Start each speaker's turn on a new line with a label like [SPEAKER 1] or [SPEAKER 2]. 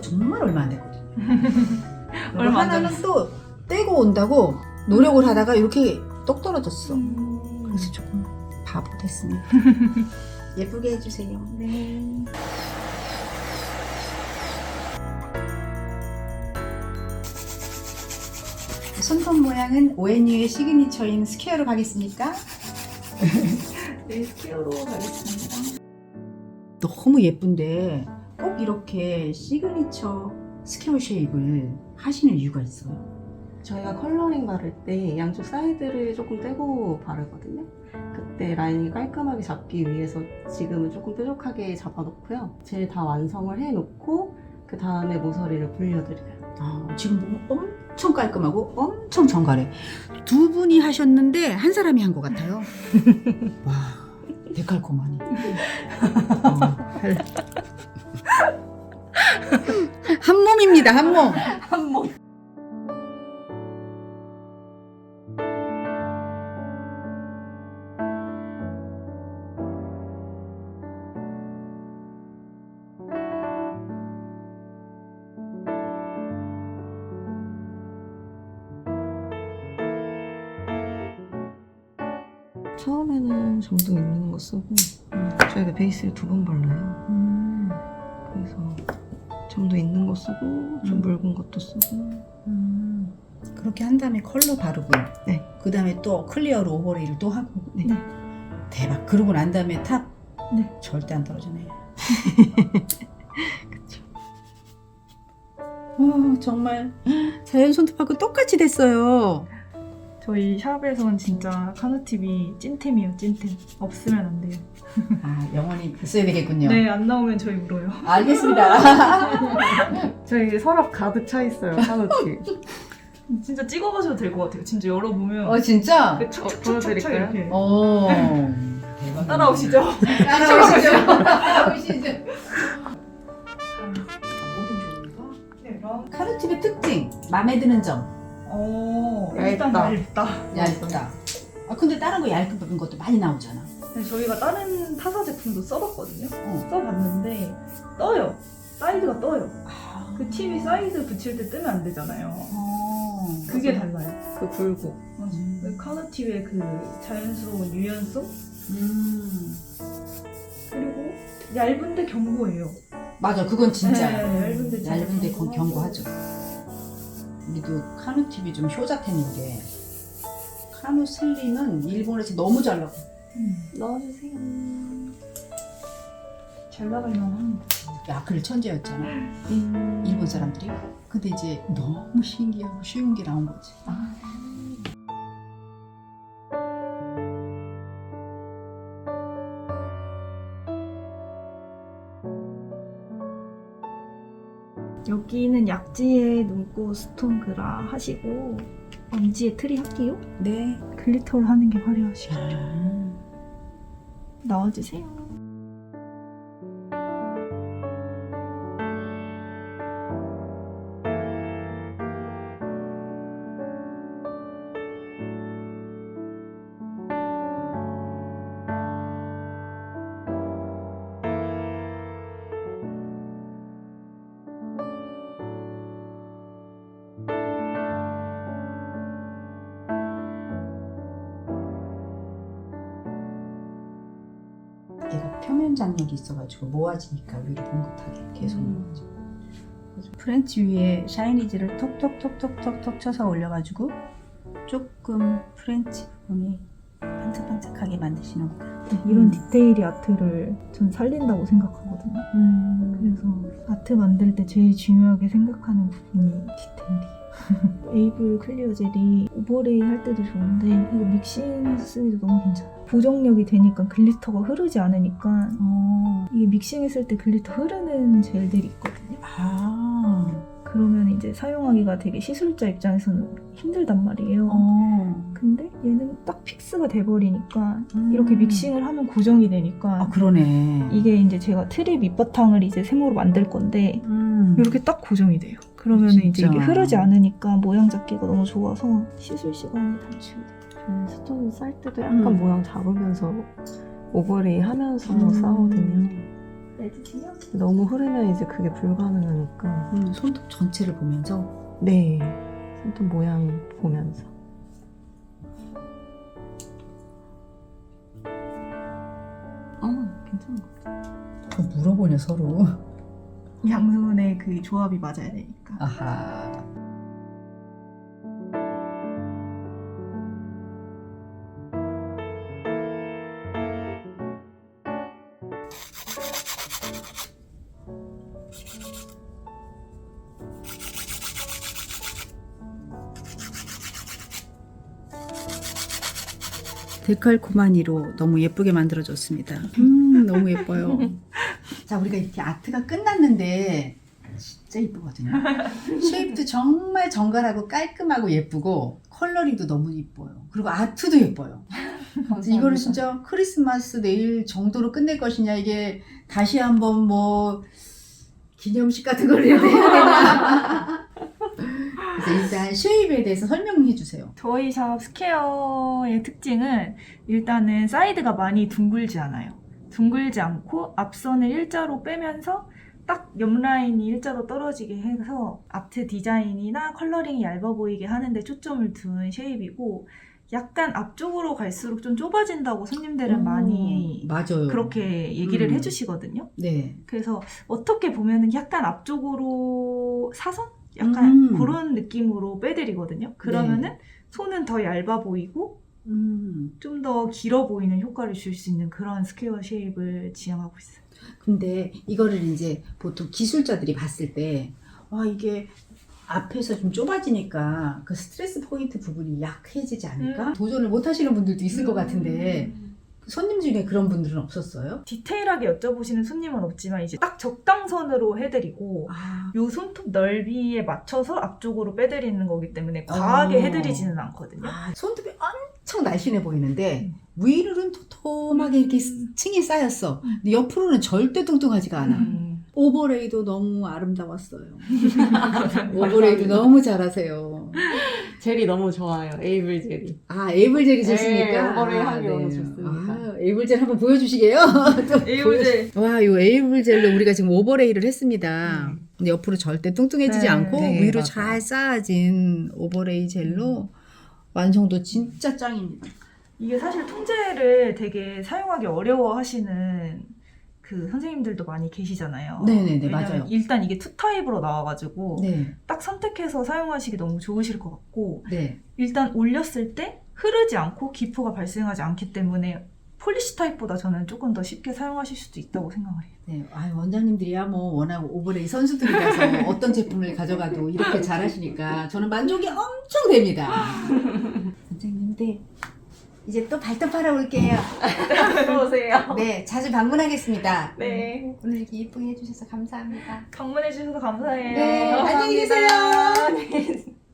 [SPEAKER 1] 정말 얼마 안 됐거든요. 그리고
[SPEAKER 2] 얼마 안
[SPEAKER 1] 하나는 또 떼고 온다고 노력을 하다가 이렇게 똑 떨어졌어.
[SPEAKER 2] 음.
[SPEAKER 1] 그래서 조금 바보 됐습니다. 예쁘게 해주세요.
[SPEAKER 2] 네.
[SPEAKER 1] 손톱 모양은 ONU의 시그니처인 스퀘어로 가겠습니까?
[SPEAKER 2] 네, 스퀘어로 가겠습니다.
[SPEAKER 1] 너무 예쁜데 꼭 이렇게 시그니처 스퀘어 쉐입을 하시는 이유가 있어요.
[SPEAKER 3] 저희가 컬러링 바를 때 양쪽 사이드를 조금 떼고 바르거든요. 그때 라인이 깔끔하게 잡기 위해서 지금은 조금 뾰족하게 잡아놓고요. 젤다 완성을 해놓고 그 다음에 모서리를 불려드려요.
[SPEAKER 1] 아, 지금 보면 엄청 깔끔하고 엄청 정갈해. 두 분이 하셨는데 한 사람이 한 것 같아요. 와, 데칼코마니. 어, 한 몸입니다, 한 몸.
[SPEAKER 3] 한 번. 처음에는 점도 있는 거 쓰고 저희가 베이스를 두 번 발라요.
[SPEAKER 1] 음,
[SPEAKER 3] 점도 있는 거 쓰고 좀
[SPEAKER 1] 음.
[SPEAKER 3] 묽은 것도 쓰고
[SPEAKER 1] 음. 그렇게 한 다음에 컬러 바르고,
[SPEAKER 3] 네.
[SPEAKER 1] 그 다음에 또 클리어로 오버레이를 또 하고.
[SPEAKER 3] 네.
[SPEAKER 1] 대박. 그러고 난 다음에 탑.
[SPEAKER 2] 네.
[SPEAKER 1] 절대 안 떨어지네.
[SPEAKER 3] 그쵸.
[SPEAKER 1] 어, 정말 자연 손톱하고 똑같이 됐어요.
[SPEAKER 2] 저희 샵에선 진짜 카누팁이 찐템이에요, 찐템. 없으면 안 돼요.
[SPEAKER 1] 아, 영원히 있어야 되겠군요.
[SPEAKER 2] 네, 안 나오면 저희 울어요.
[SPEAKER 1] 알겠습니다.
[SPEAKER 3] 저희 서랍 가득 차 있어요 카누티.
[SPEAKER 2] 진짜 찍어가셔도 될 것 같아요. 진짜 열어보면.
[SPEAKER 1] 어, 진짜?
[SPEAKER 2] 그
[SPEAKER 3] 어, 보여드릴까요?
[SPEAKER 2] 이렇게.
[SPEAKER 1] 어.
[SPEAKER 2] 따라오시죠.
[SPEAKER 1] 따라오시죠. 따라오시죠.
[SPEAKER 2] 네, 그럼.
[SPEAKER 1] 카르팁의 특징, 마음에 드는 점.
[SPEAKER 2] 어,
[SPEAKER 3] 얇다.
[SPEAKER 2] 일단 얇다.
[SPEAKER 1] 얇다. 아, 근데 다른 거 얇은 것도 많이 나오잖아.
[SPEAKER 2] 네, 저희가 다른 타사 제품도 써봤거든요.
[SPEAKER 1] 어.
[SPEAKER 2] 써봤는데 떠요. 사이드가 떠요.
[SPEAKER 1] 아,
[SPEAKER 2] 그 팁이 사이드 붙일 때 뜨면 안 되잖아요.
[SPEAKER 1] 어.
[SPEAKER 2] 그게 달라요.
[SPEAKER 3] 그 굵고
[SPEAKER 1] 음.
[SPEAKER 2] 그 카누팁의 그 자연스러운 유연성
[SPEAKER 1] 음.
[SPEAKER 2] 그리고 얇은데 견고해요.
[SPEAKER 1] 맞아, 그건 진짜.
[SPEAKER 2] 네, 얇은데 진짜
[SPEAKER 1] 얇은데 건
[SPEAKER 2] 견고하고.
[SPEAKER 1] 경고하죠. 우리도 카누팁이 좀 효자템인 게 카누 슬림은 일본에서 너무 잘 나고
[SPEAKER 2] 음,
[SPEAKER 3] 넣어주세요.
[SPEAKER 2] 잘 나갈 만 합니다.
[SPEAKER 1] 야클 천재였잖아.
[SPEAKER 2] 음.
[SPEAKER 1] 일본 사람들이. 근데 이제 너무 신기하고 쉬운 게 나온 거지.
[SPEAKER 2] 여기는 약지에 눈꽃 스톤 그라 하시고 엄지에 트리 할게요.
[SPEAKER 1] 네.
[SPEAKER 2] 글리터를 하는 게 화려하시죠.
[SPEAKER 1] 아.
[SPEAKER 2] 나와주세요.
[SPEAKER 1] 표면 장력이 있어가지고 모아지니까 위로 봉긋하게 계속
[SPEAKER 3] 음.
[SPEAKER 1] 모아져. 그래서 프렌치 위에 샤이니지를 톡톡톡톡톡톡 쳐서 올려가지고 조금 프렌치 부분이 반짝반짝하게 만드시는 거예요.
[SPEAKER 2] 네, 이런
[SPEAKER 1] 음.
[SPEAKER 2] 디테일이 아트를 전 살린다고 생각하거든요.
[SPEAKER 1] 음.
[SPEAKER 2] 그래서 아트 만들 때 제일 중요하게 생각하는 부분이 디테일이에요. 에이블 클리어 젤이 오버레이 할 때도 좋은데 이거 믹싱해서 쓰기도 너무 괜찮아요. 보정력이 되니까 글리터가 흐르지 않으니까
[SPEAKER 1] 어.
[SPEAKER 2] 이게 믹싱했을 때 글리터 흐르는 젤들이 있거든요.
[SPEAKER 1] 아.
[SPEAKER 2] 그러면 이제 사용하기가 되게 시술자 입장에서는 힘들단 말이에요.
[SPEAKER 1] 어.
[SPEAKER 2] 근데 얘는 딱 픽스가 돼버리니까
[SPEAKER 1] 음.
[SPEAKER 2] 이렇게 믹싱을 하면 고정이 되니까
[SPEAKER 1] 아 그러네.
[SPEAKER 2] 이게 이제 제가 트립 밑바탕을 이제 세모로 만들 건데
[SPEAKER 1] 음.
[SPEAKER 2] 이렇게 딱 고정이 돼요. 그러면 이제
[SPEAKER 1] 진짜.
[SPEAKER 2] 이게 흐르지 않으니까 모양 잡기가 너무 좋아서 시술 시간이 단축돼요.
[SPEAKER 3] 저희 스톤 쌀 때도 약간
[SPEAKER 1] 음.
[SPEAKER 3] 모양 잡으면서 오버레이 하면서
[SPEAKER 2] 음.
[SPEAKER 3] 싸거든요. 너무 흐르면 이제 그게 불가능하니까.
[SPEAKER 1] 음, 손톱 전체를 보면서
[SPEAKER 3] 네. 손톱 모양 보면서.
[SPEAKER 1] 어 괜찮은 것 같아. 더 물어보냐 서로.
[SPEAKER 2] 양손의 그 조합이 맞아야 되니까.
[SPEAKER 1] 아하. 데칼코마니로 너무 예쁘게 만들어줬습니다. 음, 너무 예뻐요. 자, 우리가 이렇게 아트가 끝났는데 진짜 예쁘거든요. 쉐입도 정말 정갈하고 깔끔하고 예쁘고 컬러링도 너무 예뻐요. 그리고 아트도 예뻐요. 이거를 진짜 크리스마스 내일 정도로 끝낼 것이냐 이게 다시 한번 뭐 기념식 같은 걸 해야 되나? 쉐입에 대해서 설명해 주세요.
[SPEAKER 2] 저희 샵 스퀘어의 특징은 일단은 사이드가 많이 둥글지 않아요. 둥글지 않고 앞선을 일자로 빼면서 딱 옆라인이 일자로 떨어지게 해서 아트 디자인이나 컬러링이 얇아 보이게 하는데 초점을 둔 쉐입이고 약간 앞쪽으로 갈수록 좀 좁아진다고 손님들은 많이
[SPEAKER 1] 맞아요.
[SPEAKER 2] 그렇게 얘기를
[SPEAKER 1] 음.
[SPEAKER 2] 해주시거든요.
[SPEAKER 1] 네.
[SPEAKER 2] 그래서 어떻게 보면은 약간 앞쪽으로 사선? 약간
[SPEAKER 1] 음.
[SPEAKER 2] 그런 느낌으로 빼드리거든요. 그러면은 손은 더 얇아 보이고
[SPEAKER 1] 음.
[SPEAKER 2] 좀 더 길어 보이는 효과를 줄 수 있는 그런 스퀘어 쉐입을 지향하고 있어요.
[SPEAKER 1] 근데 이거를 이제 보통 기술자들이 봤을 때, 와, 이게 앞에서 좀 좁아지니까 그 스트레스 포인트 부분이 약해지지 않을까?
[SPEAKER 2] 음.
[SPEAKER 1] 도전을 못 하시는 분들도 있을 것 같은데, 손님 중에 그런 분들은 없었어요?
[SPEAKER 2] 디테일하게 여쭤보시는 손님은 없지만 이제 딱 적당선으로 해드리고
[SPEAKER 1] 아,
[SPEAKER 2] 요 손톱 넓이에 맞춰서 앞쪽으로 빼드리는 거기 때문에 과하게
[SPEAKER 1] 어.
[SPEAKER 2] 해드리지는 않거든요.
[SPEAKER 1] 아, 손톱이 엄청 날씬해 보이는데, 위로는 토톰하게 이렇게 층이 쌓였어. 근데 옆으로는 절대 뚱뚱하지가 않아.
[SPEAKER 2] 음.
[SPEAKER 1] 오버레이도 너무 아름다웠어요. 오버레이도 너무 잘하세요.
[SPEAKER 3] 젤이 너무 좋아요. 에이블 젤이.
[SPEAKER 1] 아, 에이블 젤이
[SPEAKER 3] 네,
[SPEAKER 1] 좋습니까?
[SPEAKER 3] 오버레이
[SPEAKER 1] 아,
[SPEAKER 3] 하기 너무 좋습니다.
[SPEAKER 1] 아, 에이블 젤 한번 보여주시게요? 또
[SPEAKER 2] 에이블젤.
[SPEAKER 1] 보여- 와, 이 에이블 젤로 우리가 지금 오버레이를 했습니다.
[SPEAKER 3] 네.
[SPEAKER 1] 근데 옆으로 절대 뚱뚱해지지
[SPEAKER 2] 네,
[SPEAKER 1] 않고
[SPEAKER 3] 네,
[SPEAKER 1] 위로
[SPEAKER 3] 맞아요.
[SPEAKER 1] 잘 쌓아진 오버레이 젤로 완성도 진짜 짱입니다.
[SPEAKER 2] 이게 사실 통제를 되게 사용하기 어려워 하시는 그 선생님들도 많이 계시잖아요.
[SPEAKER 1] 네네네, 맞아요.
[SPEAKER 2] 일단 이게 투 타입으로 나와가지고
[SPEAKER 1] 네,
[SPEAKER 2] 딱 선택해서 사용하시기 너무 좋으실 것 같고
[SPEAKER 1] 네.
[SPEAKER 2] 일단 올렸을 때 흐르지 않고 기포가 발생하지 않기 때문에 폴리시 타입보다 저는 조금 더 쉽게 사용하실 수도 있다고 생각을 해요.
[SPEAKER 1] 네, 아, 원장님들이야 뭐 워낙 오버레이 선수들이라서 어떤 제품을 가져가도 이렇게 잘하시니까 저는 만족이 엄청 됩니다. 원장님들 이제 또 발톱 하러 올게요.
[SPEAKER 2] 들어오세요.
[SPEAKER 1] 네, 자주 방문하겠습니다.
[SPEAKER 2] 네.
[SPEAKER 1] 오늘 이렇게 예쁘게 해주셔서 감사합니다.
[SPEAKER 2] 방문해주셔서 감사해요.
[SPEAKER 1] 네, 안녕히 계세요.
[SPEAKER 2] 감사합니다.